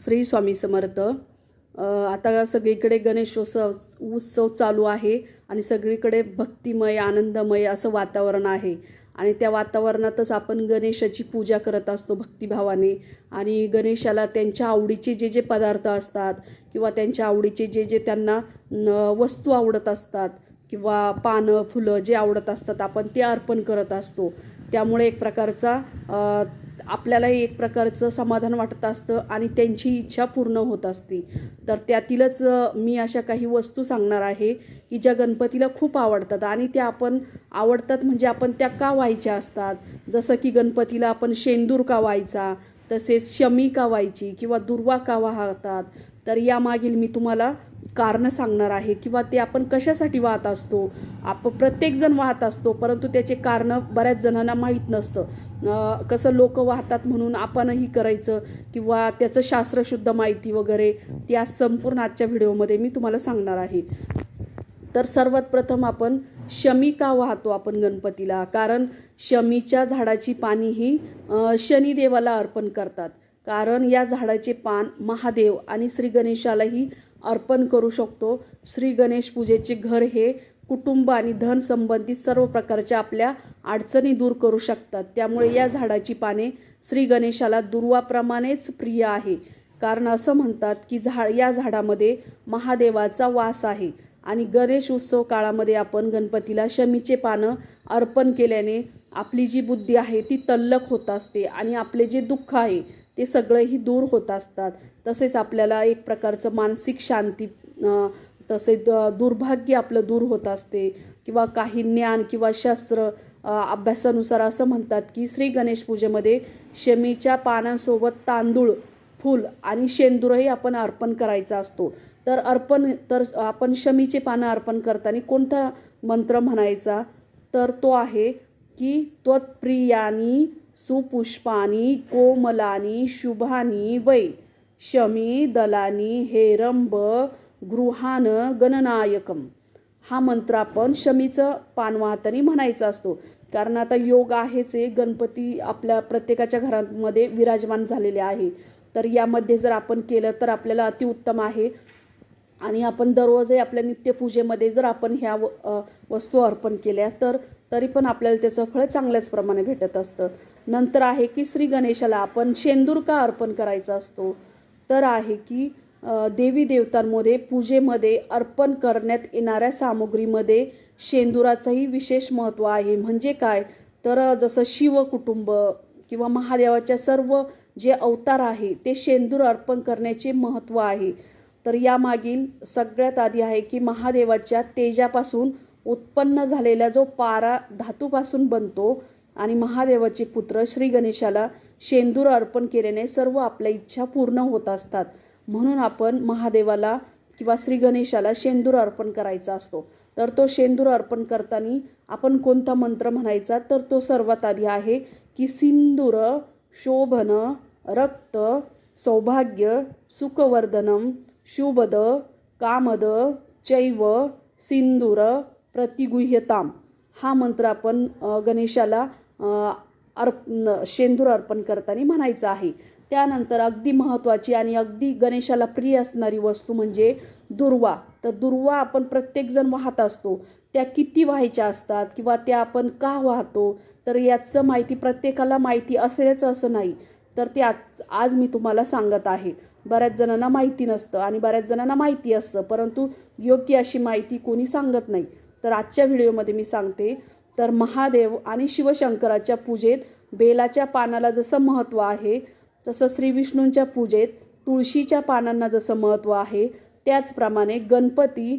श्री स्वामी समर्थ. आता सगळीकडे गणेशोत्सव उत्सव चालू आहे आणि सगळीकडे भक्तिमय आनंदमय असं वातावरण आहे. आणि त्या वातावरणातच आपण गणेशाची पूजा करत असतो भक्तिभावाने. आणि गणेशाला त्यांच्या आवडीचे जे जे पदार्थ असतात किंवा त्यांच्या आवडीचे जे जे त्यांना वस्तू आवडत असतात किंवा पानं फुलं जे आवडत असतात आपण ते अर्पण करत असतो. त्यामुळे एक प्रकारचा आपल्यालाही एक प्रकारचं समाधान वाटत असतं आणि त्यांची इच्छा पूर्ण होत असते. तर त्यातीलच मी अशा काही वस्तू सांगणार आहे की ज्या गणपतीला खूप आवडतात आणि त्या आपण आवडतात म्हणजे आपण त्या का व्हायच्या असतात. जसं की गणपतीला आपण शेंदूर का व्हायचा तसेच शमी का व्हायची किंवा दुर्वा का वाहतात तर यामागील मी तुम्हाला कारणं सांगणार आहे किंवा ते आपण कशासाठी वाहत असतो. आप प्रत्येकजण वाहत असतो परंतु त्याचे कारणं बऱ्याच जणांना माहीत नसतं. कसं लोक वाहतात म्हणून आपणही करायचं किंवा त्याचं शास्त्रशुद्ध माहिती वगैरे त्या संपूर्ण आजच्या व्हिडिओमध्ये मी तुम्हाला सांगणार आहे. तर सर्वात प्रथम आपण शमी का वाहतो आपण गणपतीला? कारण शमीच्या झाडाची पाणी ही शनिदेवाला अर्पण करतात. कारण या झाडाचे पान महादेव आणि श्री गणेशालाही अर्पण करू शकतो. श्री गणेश पूजेचे घर हे कुटुंब आणि धन संबंधित सर्व प्रकारच्या आपल्या अडचणी दूर करू शकतात. त्यामुळे या झाडाची पाने श्री गणेशाला दुर्वाप्रमाणेच प्रिय आहे. कारण असं म्हणतात की झाड या झाडामध्ये महादेवाचा वास आहे आणि गणेश उत्सव काळामध्ये आपण गणपतीला शमीचे पानं अर्पण केल्याने आपली जी बुद्धी आहे ती तल्लक होत असते आणि आपले जे दुःख आहे ते सगळेही दूर होत असतात. तसेच आपल्याला एक प्रकारचं मानसिक शांती तसे द- दुर्भाग्य आपलं दूर होत असते. किंवा काही ज्ञान किंवा शास्त्र अभ्यासानुसार असं म्हणतात की श्री गणेश पूजेमध्ये शमीच्या पानांसोबत तांदूळ फूल आणि शेंदूरही आपण अर्पण करायचा असतो. तर अर्पण तर आपण शमीचे पानं अर्पण करताना कोणता मंत्र म्हणायचा? तर तो आहे की त्वत्प्रियानी सुपुष्पानी कोमलानी शुभानी वै शमी दलानी हेरंब गृहान गणनायकम. हा मंत्र आपण शमीचं पान वाहताना म्हणायचा असतो. कारण आता योग आहेच आहे गणपती आपल्या प्रत्येकाच्या घरांमध्ये विराजमान झालेले आहे. तर यामध्ये जर आपण केलं तर आपल्याला अतिउत्तम आहे. आणि आपण दररोजही आपल्या नित्यपूजेमध्ये जर आपण ह्या व- वस्तू अर्पण केल्या तर तरी पण आपल्याला त्याचं फळ चांगल्याच प्रमाणे भेटत असतं. नंतर आहे की श्री गणेशाला आपण शेंदूर का अर्पण करायचा असतो? तर आहे की देवी देवतांमध्ये पूजेमध्ये अर्पण करण्यात येणाऱ्या सामुग्रीमध्ये शेंदुराचंही विशेष महत्त्व आहे. म्हणजे काय? तर जसं शिव कुटुंब किंवा महादेवाच्या सर्व जे अवतार आहे ते शेंदूर अर्पण करण्याचे महत्त्व आहे. तर यामागील सगळ्यात आधी आहे की महादेवाच्या तेजापासून उत्पन्न झालेला जो पारा धातूपासून बनतो आणि महादेवाचे पुत्र श्री गणेशाला शेंदूर अर्पण केल्याने सर्व आपल्या इच्छा पूर्ण होत असतात. म्हणून आपण महादेवाला किंवा श्री गणेशाला शेंदूर अर्पण करायचा असतो. तर तो शेंदूर अर्पण करताना आपण कोणता मंत्र म्हणायचा? तर तो सर्वात आधी आहे की सिंदूर शोभन रक्त सौभाग्य सुखवर्धनम शुभद कामद चैव सिंदूर प्रतिगुह्यताम. हा मंत्र आपण गणेशाला अर्प शेंदूर अर्पण करताना म्हणायचं आहे. त्यानंतर अगदी महत्त्वाची आणि अगदी गणेशाला प्रिय असणारी वस्तू म्हणजे दुर्वा. तर दुर्वा आपण प्रत्येकजण वाहत असतो. त्या किती व्हायच्या असतात किंवा त्या आपण का वाहतो? तर याचं माहिती प्रत्येकाला माहिती असेलच असं नाही. तर ते आज आज मी तुम्हाला सांगत आहे. बऱ्याच जणांना माहिती नसतं आणि बऱ्याच जणांना माहिती असतं. परंतु योग्य अशी माहिती कोणी सांगत नाही. तर आजच्या व्हिडिओमध्ये मी सांगते. तर महादेव आणि शिवशंकराच्या पूजेत बेलाच्या पानाला जसं महत्त्व आहे जसं श्री विष्णूंच्या पूजेत तुळशीच्या पानांना जसं महत्त्व आहे त्याचप्रमाणे गणपती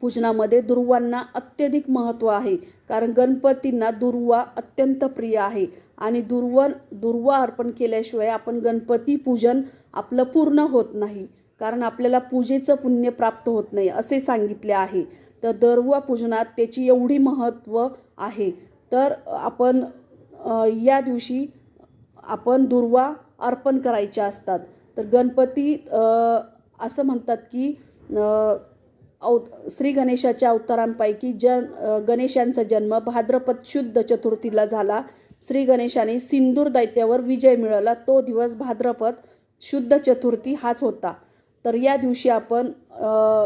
पूजनामध्ये दुर्वांना अत्यधिक महत्त्व आहे कारण गणपतींना दुर्वा अत्यंत प्रिय आहे. आणि दुर्वन दुर्वा अर्पण केल्याशिवाय आपण गणपती पूजन आपलं पूर्ण होत नाही कारण आपल्याला पूजेचं पुण्य प्राप्त होत नाही असे सांगितले आहे. तर दुर्वा पूजनात त्याची एवढी महत्त्व आहे. तर आपण या दिवशी आपण दुर्वा अर्पण करायच्या असतात. तर गणपती असं म्हणतात की अ, अव श्री गणेशाच्या अवतारांपैकी जन गणेशांचा जन्म भाद्रपद शुद्ध चतुर्थीला झाला. श्री गणेशाने सिंदूर दैत्यावर विजय मिळवला. तो दिवस भाद्रपद शुद्ध चतुर्थी हाच होता. तर या दिवशी आपण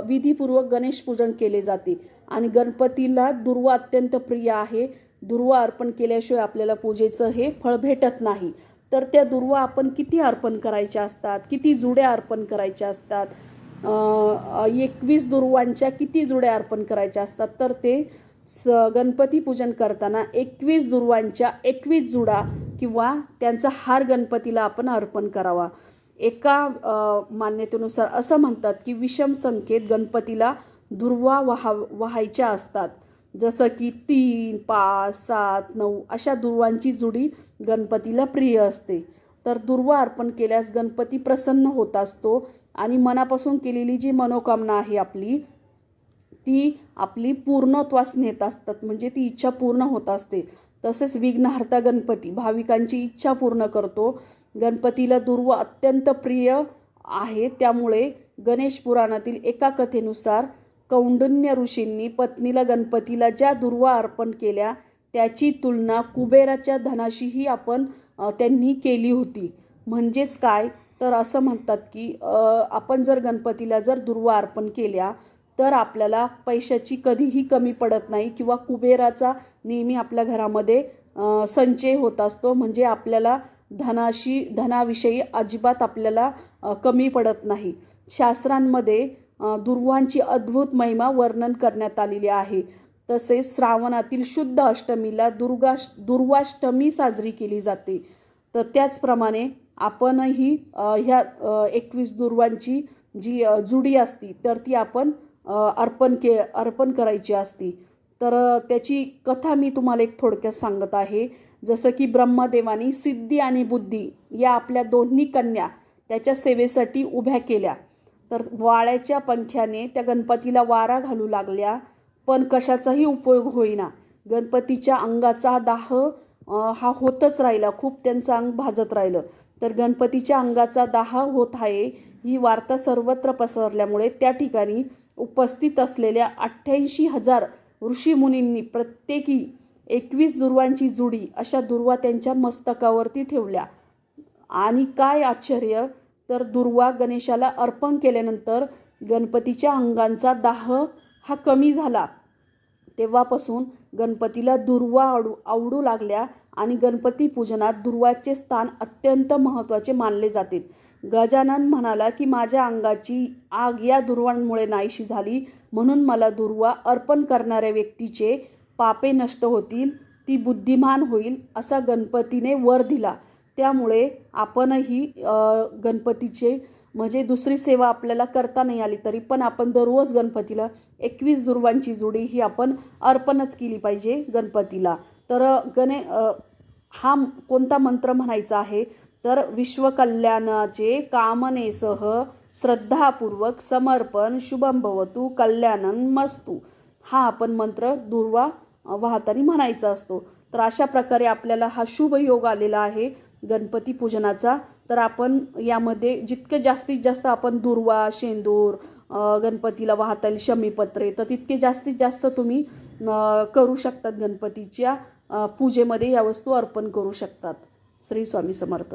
विधीपूर्वक गणेश पूजन केले जाते. आणि गणपतीला दुर्वा अत्यंत प्रिय आहे. दुर्वा अर्पण केल्याशिवाय आपल्याला पूजेचं हे फळ भेटत नाही. तर त्या दुर्वा आपण किती अर्पण करायच्या असतात? किती जुड्या अर्पण करायच्या असतात? एकवीस दुर्वांच्या किती जुड्या अर्पण करायच्या असतात? तर ते स गणपती पूजन करताना एकवीस दुर्वांच्या एकवीस जुडा किंवा त्यांचा हार गणपतीला आपण अर्पण करावा. एका मान्यतेनुसार असं म्हणतात की विषम संख्येत गणपतीला दुर्वा वाहा वाहायच्या असतात. जसं की तीन पाच सात नऊ अशा दुर्वांची जुडी गणपतीला प्रिय असते. तर दुर्वा अर्पण केल्यास गणपती प्रसन्न होत असतो आणि मनापासून केलेली जी मनोकामना आहे आपली ती आपली पूर्णत्वास नेत असतात. म्हणजे ती इच्छा पूर्ण होत असते. तसेच विघ्नहर्ता गणपती भाविकांची इच्छा पूर्ण करतो. गणपतीला दुर्व अत्यंत प्रिय आहे. त्यामुळे गणेश पुराणातील एका कथेनुसार कौंडन्य ऋषींनी पत्नीला गणपतीला ज्या दुर्वा अर्पण केल्या त्याची तुलना कुबेराच्या धनाशीही आपण त्यांनी केली होती. म्हणजेच काय? तर असं म्हणतात की आपण जर गणपतीला जर दुर्वा अर्पण केल्या तर आपल्याला पैशाची कधीही कमी पडत नाही किंवा कुबेराचा नेहमी आपल्या घरामध्ये संचय होत असतो. म्हणजे आपल्याला धनाशी धनाविषयी अजिबात आपल्याला कमी पडत नाही. शास्त्रांमध्ये दुर्वांची अद्भुत महिमा वर्णन करण्यात आलेली आहे. तसेच श्रावणातील शुद्ध अष्टमीला दुर्गा दुर्वाष्टमी साजरी केली जाते. तर त्याचप्रमाणे आपणही ह्या एकवीस दुर्वांची जी जुडी असती तर ती आपण अर्पण के अर्पण करायची असती. तर त्याची कथा मी तुम्हाला एक थोडक्यात सांगत आहे. जसं की ब्रह्मदेवानी सिद्धी आणि बुद्धी या आपल्या दोन्ही कन्या त्याच्या सेवेसाठी उभ्या केल्या. तर वाळ्याच्या पंख्याने त्या गणपतीला वारा घालू लागल्या पण कशाचाही उपयोग होईना. गणपतीच्या अंगाचा दाह हा होतच राहिला खूप त्यांचं अंग भाजत राहिलं. तर गणपतीच्या अंगाचा दाह होत आहे ही वार्ता सर्वत्र पसरल्यामुळे त्या ठिकाणी उपस्थित असलेल्या अठ्ठ्याऐंशी हजार ऋषीमुनींनी प्रत्येकी एकवीस दुर्वांची जुडी अशा दुर्वा त्यांच्या मस्तकावरती ठेवल्या. आणि काय आश्चर्य तर दुर्वा गणेशाला अर्पण केल्यानंतर गणपतीच्या अंगांचा दाह हा कमी झाला. तेव्हापासून गणपतीला दुर्वा आवडू आवडू लागल्या आणि गणपती पूजनात दुर्वाचे स्थान अत्यंत महत्त्वाचे मानले जाते. गजानन म्हणाला की माझ्या अंगाची आग या दुर्वांमुळे नाहीशी झाली. म्हणून मला दुर्वा अर्पण करणाऱ्या व्यक्तीचे पापे नष्ट होतील ती बुद्धिमान होईल असा गणपतीने वर दिला. त्यामुळे आपणही गणपतीचे म्हणजे दुसरी सेवा आपल्याला करता नाही आली तरी पण आपण दररोज गणपतीला एकवीस दुर्वांची जोडी ही आपण अर्पणच केली पाहिजे गणपतीला. तर गणे हा कोणता मंत्र म्हणायचा आहे? तर विश्वकल्याणाचे कामनेसह श्रद्धापूर्वक समर्पण शुभम भवतु कल्याणन मस्तू. हा आपण मंत्र दुर्वा वाहताना म्हणायचा असतो. तर अशा प्रकारे आपल्याला हा शुभ योग आलेला आहे. गणपती पूजनाचा तर आपण यामध्ये जितके जास्तीत जास्त आपण दुर्वा शेंदूर गणपतीला वाहता येईल शमीपत्रे तर तितके जास्तीत जास्त तुम्ही करू शकतात गणपतीच्या पूजेमध्ये या वस्तू अर्पण करू शकतात. श्री स्वामी समर्थ.